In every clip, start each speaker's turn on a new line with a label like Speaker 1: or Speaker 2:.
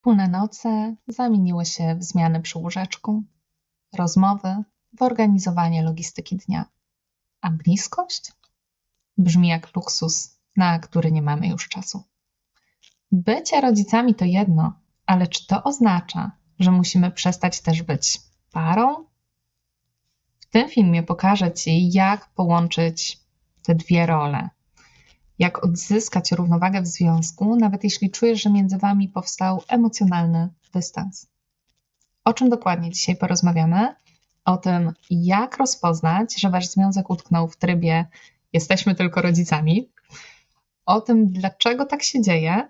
Speaker 1: Wspólne noce zamieniły się w zmiany przy łóżeczku, rozmowy w organizowanie logistyki dnia. A bliskość brzmi jak luksus, na który nie mamy już czasu. Bycie rodzicami to jedno, ale czy to oznacza, że musimy przestać też być parą? W tym filmie pokażę Ci, jak połączyć te dwie role. Jak odzyskać równowagę w związku, nawet jeśli czujesz, że między Wami powstał emocjonalny dystans. O czym dokładnie dzisiaj porozmawiamy? O tym, jak rozpoznać, że Wasz związek utknął w trybie jesteśmy tylko rodzicami, o tym, dlaczego tak się dzieje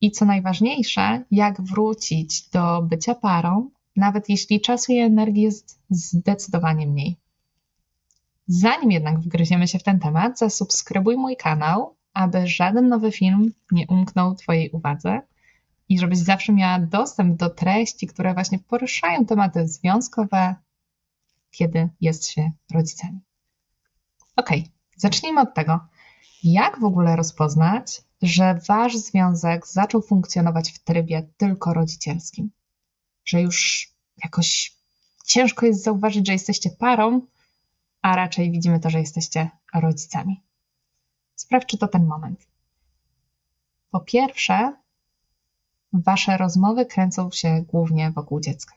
Speaker 1: i co najważniejsze, jak wrócić do bycia parą, nawet jeśli czasu i energii jest zdecydowanie mniej. Zanim jednak wgryziemy się w ten temat, zasubskrybuj mój kanał, aby żaden nowy film nie umknął Twojej uwadze i żebyś zawsze miała dostęp do treści, które właśnie poruszają tematy związkowe, kiedy jest się rodzicami. Ok, zacznijmy od tego, jak w ogóle rozpoznać, że wasz związek zaczął funkcjonować w trybie tylko rodzicielskim? Że już jakoś ciężko jest zauważyć, że jesteście parą, a raczej widzimy to, że jesteście rodzicami. Sprawdź, czy to ten moment. Po pierwsze, wasze rozmowy kręcą się głównie wokół dziecka.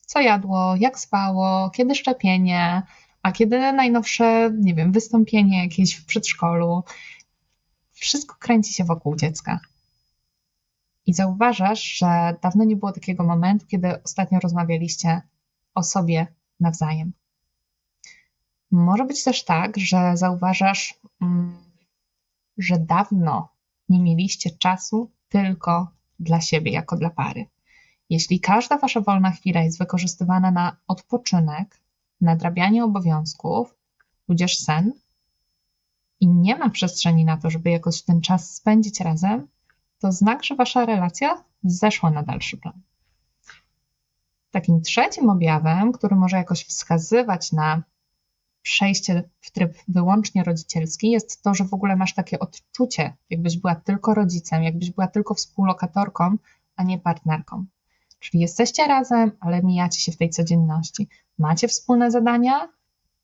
Speaker 1: Co jadło, jak spało, kiedy szczepienie, a kiedy najnowsze, nie wiem, wystąpienie jakieś w przedszkolu, wszystko kręci się wokół dziecka. I zauważasz, że dawno nie było takiego momentu, kiedy ostatnio rozmawialiście o sobie nawzajem. Może być też tak, że zauważasz, mm, że dawno nie mieliście czasu tylko dla siebie, jako dla pary. Jeśli każda wasza wolna chwila jest wykorzystywana na odpoczynek, nadrabianie obowiązków, tudzież sen, i nie ma przestrzeni na to, żeby jakoś ten czas spędzić razem, to znak, że wasza relacja zeszła na dalszy plan. Takim trzecim objawem, który może jakoś wskazywać na przejście w tryb wyłącznie rodzicielski, jest to, że w ogóle masz takie odczucie, jakbyś była tylko rodzicem, jakbyś była tylko współlokatorką, a nie partnerką. Czyli jesteście razem, ale mijacie się w tej codzienności. Macie wspólne zadania,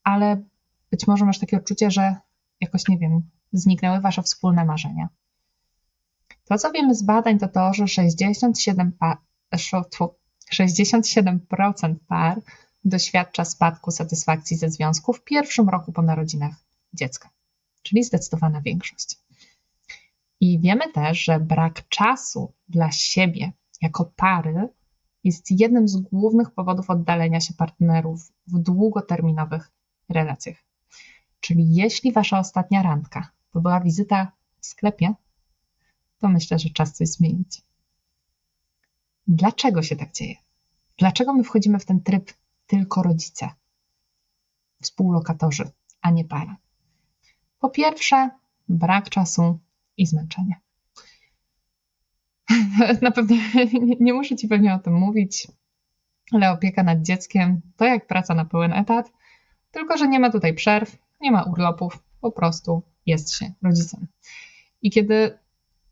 Speaker 1: ale być może masz takie odczucie, że jakoś, nie wiem, zniknęły wasze wspólne marzenia. To, co wiemy z badań, to to, że 67%, par, 67% par doświadcza spadku satysfakcji ze związku w pierwszym roku po narodzinach dziecka, czyli zdecydowana większość. I wiemy też, że brak czasu dla siebie jako pary jest jednym z głównych powodów oddalenia się partnerów w długoterminowych relacjach. Czyli jeśli wasza ostatnia randka to była wizyta w sklepie, to myślę, że czas coś zmienić. Dlaczego się tak dzieje? Dlaczego my wchodzimy w ten tryb tylko rodzice, współlokatorzy, a nie para? Po pierwsze, brak czasu i zmęczenie. Na pewno nie muszę Ci pewnie o tym mówić, ale opieka nad dzieckiem to jak praca na pełen etat, tylko że nie ma tutaj przerw, nie ma urlopów, po prostu jest się rodzicem. I kiedy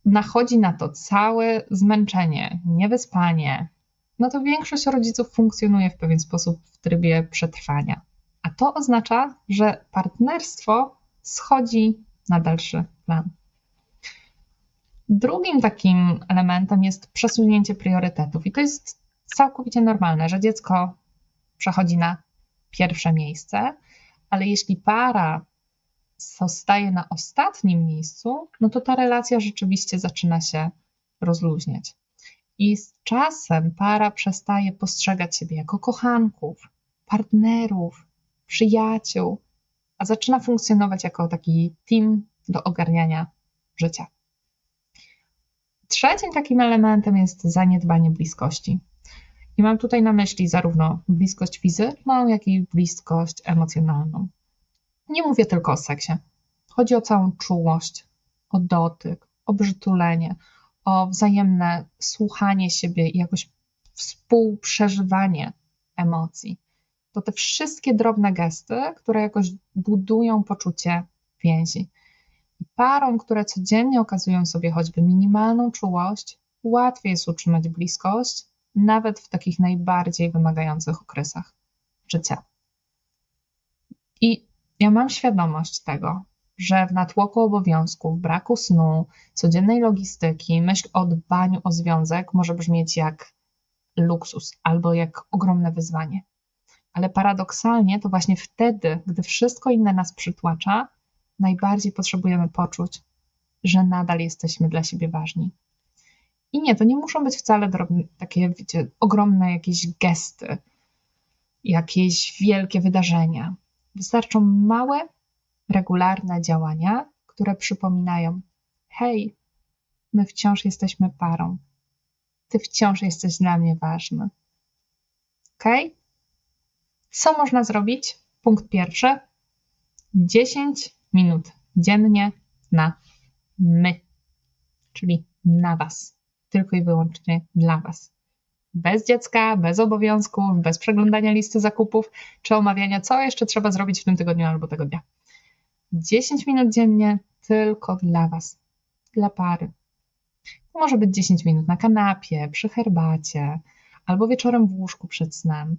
Speaker 1: nachodzi na to całe zmęczenie, niewyspanie, no to większość rodziców funkcjonuje w pewien sposób w trybie przetrwania. A to oznacza, że partnerstwo schodzi na dalszy plan. Drugim takim elementem jest przesunięcie priorytetów, i to jest całkowicie normalne, że dziecko przechodzi na pierwsze miejsce, ale jeśli para zostaje na ostatnim miejscu, no to ta relacja rzeczywiście zaczyna się rozluźniać. I z czasem para przestaje postrzegać siebie jako kochanków, partnerów, przyjaciół, a zaczyna funkcjonować jako taki team do ogarniania życia. Trzecim takim elementem jest zaniedbanie bliskości. I mam tutaj na myśli zarówno bliskość fizyczną, jak i bliskość emocjonalną. Nie mówię tylko o seksie. Chodzi o całą czułość, o dotyk, o przytulenie, o wzajemne słuchanie siebie i jakoś współprzeżywanie emocji. To te wszystkie drobne gesty, które jakoś budują poczucie więzi. I parom, które codziennie okazują sobie choćby minimalną czułość, łatwiej jest utrzymać bliskość, nawet w takich najbardziej wymagających okresach życia. I ja mam świadomość tego, że w natłoku obowiązków, braku snu, codziennej logistyki, myśl o dbaniu o związek może brzmieć jak luksus albo jak ogromne wyzwanie. Ale paradoksalnie to właśnie wtedy, gdy wszystko inne nas przytłacza, najbardziej potrzebujemy poczuć, że nadal jesteśmy dla siebie ważni. I nie, to nie muszą być wcale drobne, takie, wiecie, ogromne jakieś gesty, jakieś wielkie wydarzenia. Wystarczą małe, regularne działania, które przypominają: hej, my wciąż jesteśmy parą. Ty wciąż jesteś dla mnie ważny. Ok? Co można zrobić? Punkt pierwszy: 10 minut dziennie na my, czyli na Was, tylko i wyłącznie dla Was. Bez dziecka, bez obowiązków, bez przeglądania listy zakupów czy omawiania, co jeszcze trzeba zrobić w tym tygodniu albo tego dnia. 10 minut dziennie tylko dla Was, dla pary. To może być 10 minut na kanapie, przy herbacie, albo wieczorem w łóżku przed snem.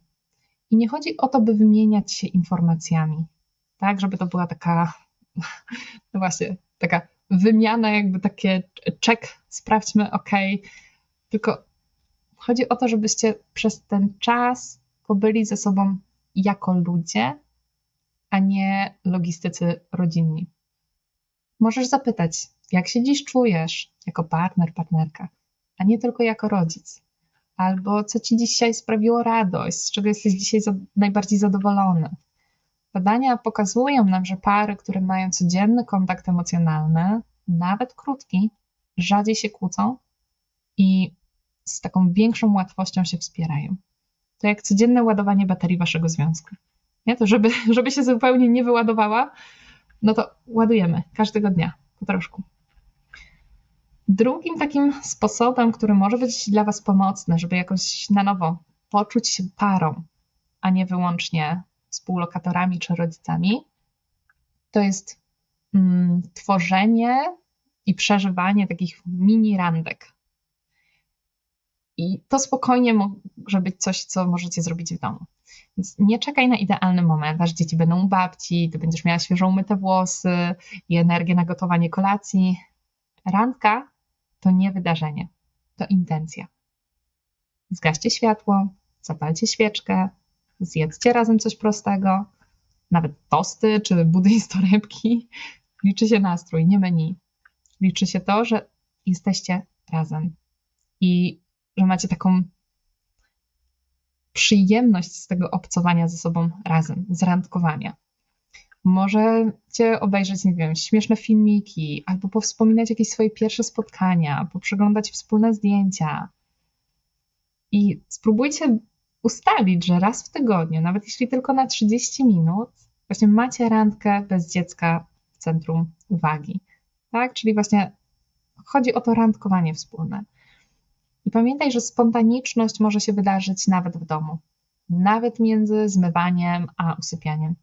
Speaker 1: I nie chodzi o to, by wymieniać się informacjami, tak, żeby to była taka, no właśnie, taka wymiana, jakby takie check, sprawdźmy, ok. Tylko chodzi o to, żebyście przez ten czas pobyli ze sobą jako ludzie, a nie logistycy rodzinni. Możesz zapytać, jak się dziś czujesz jako partner, partnerka, a nie tylko jako rodzic. Albo co ci dzisiaj sprawiło radość, z czego jesteś dzisiaj najbardziej zadowolony. Badania pokazują nam, że pary, które mają codzienny kontakt emocjonalny, nawet krótki, rzadziej się kłócą i z taką większą łatwością się wspierają. To jak codzienne ładowanie baterii waszego związku. Nie? To żeby, żeby się zupełnie nie wyładowała, no to ładujemy każdego dnia po troszku. Drugim takim sposobem, który może być dla Was pomocny, żeby jakoś na nowo poczuć się parą, a nie wyłącznie współlokatorami czy rodzicami, to jest mm, tworzenie i przeżywanie takich mini randek. I to spokojnie może być coś, co możecie zrobić w domu. Więc nie czekaj na idealny moment, aż dzieci będą u babci, ty będziesz miała świeżo umyte włosy i energię na gotowanie kolacji. Randka to nie wydarzenie, to intencja. Zgaście światło, zapalcie świeczkę, zjedzcie razem coś prostego, nawet tosty czy budyń z torebki. Liczy się nastrój, nie menu. Liczy się to, że jesteście razem i że macie taką przyjemność z tego obcowania ze sobą razem, z randkowania. Możecie obejrzeć, nie wiem, śmieszne filmiki, albo powspominać jakieś swoje pierwsze spotkania, poprzeglądać wspólne zdjęcia. I spróbujcie ustalić, że raz w tygodniu, nawet jeśli tylko na 30 minut, właśnie macie randkę bez dziecka w centrum uwagi. Tak? Czyli właśnie chodzi o to randkowanie wspólne. I pamiętaj, że spontaniczność może się wydarzyć nawet w domu, nawet między zmywaniem a usypianiem.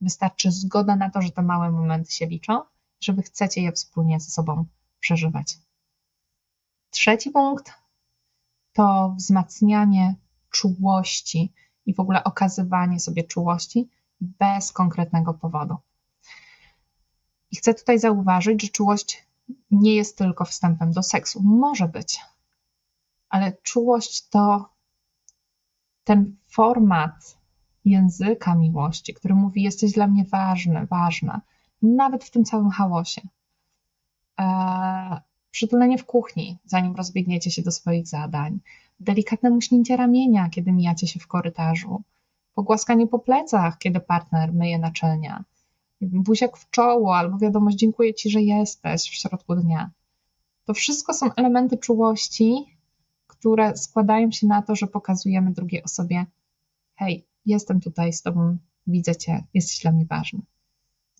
Speaker 1: Wystarczy zgoda na to, że te małe momenty się liczą, że wy chcecie je wspólnie ze sobą przeżywać. Trzeci punkt to wzmacnianie czułości i w ogóle okazywanie sobie czułości bez konkretnego powodu. I chcę tutaj zauważyć, że czułość nie jest tylko wstępem do seksu. Może być, ale czułość to ten format języka miłości, który mówi: Jesteś dla mnie ważny, ważna, nawet w tym całym chaosie. Eee, przytulenie w kuchni, zanim rozbiegniecie się do swoich zadań, delikatne muśnięcie ramienia, kiedy mijacie się w korytarzu, pogłaskanie po plecach, kiedy partner myje naczenia, buziak w czoło albo wiadomość dziękuję Ci, że jesteś w środku dnia. To wszystko są elementy czułości, które składają się na to, że pokazujemy drugiej osobie: hej, jestem tutaj z Tobą, widzę Cię, jesteś dla mnie ważny.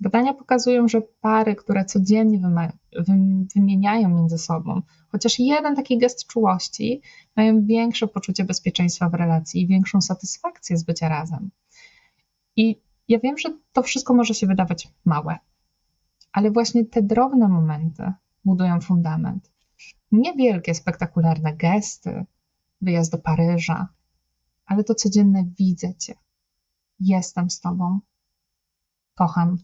Speaker 1: Badania pokazują, że pary, które codziennie wymieniają między sobą chociaż jeden taki gest czułości, mają większe poczucie bezpieczeństwa w relacji i większą satysfakcję z bycia razem. I ja wiem, że to wszystko może się wydawać małe, ale właśnie te drobne momenty budują fundament. Niewielkie, spektakularne gesty, wyjazd do Paryża, ale to codzienne widzę cię. Jestem z tobą. Kocham.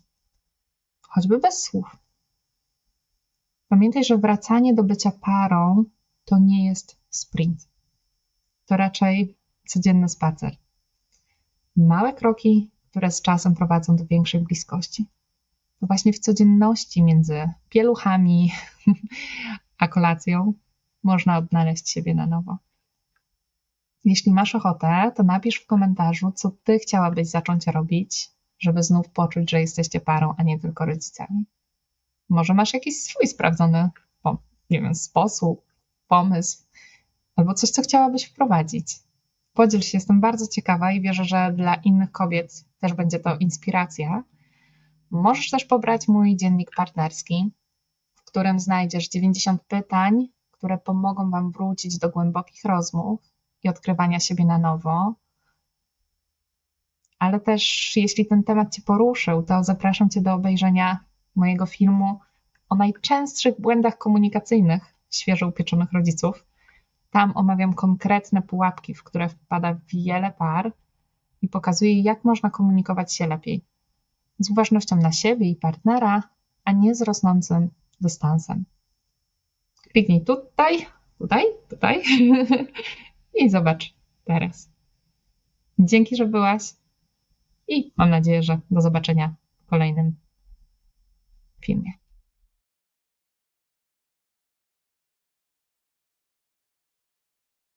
Speaker 1: Choćby bez słów. Pamiętaj, że wracanie do bycia parą to nie jest sprint. To raczej codzienny spacer. Małe kroki, które z czasem prowadzą do większej bliskości. To właśnie w codzienności między pieluchami a kolacją można odnaleźć siebie na nowo. Jeśli masz ochotę, to napisz w komentarzu, co ty chciałabyś zacząć robić, żeby znów poczuć, że jesteście parą, a nie tylko rodzicami. Może masz jakiś swój sprawdzony, nie wiem, sposób, pomysł, albo coś, co chciałabyś wprowadzić. Podziel się, jestem bardzo ciekawa i wierzę, że dla innych kobiet też będzie to inspiracja. Możesz też pobrać mój dziennik partnerski, którym znajdziesz 90 pytań, które pomogą Wam wrócić do głębokich rozmów i odkrywania siebie na nowo. Ale też, jeśli ten temat Cię poruszył, to zapraszam Cię do obejrzenia mojego filmu o najczęstszych błędach komunikacyjnych świeżo upieczonych rodziców. Tam omawiam konkretne pułapki, w które wpada wiele par i pokazuję, jak można komunikować się lepiej. Z uważnością na siebie i partnera, a nie z rosnącym dystansem. Kliknij tutaj, tutaj, tutaj i zobacz teraz. Dzięki, że byłaś i mam nadzieję, że do zobaczenia w kolejnym filmie.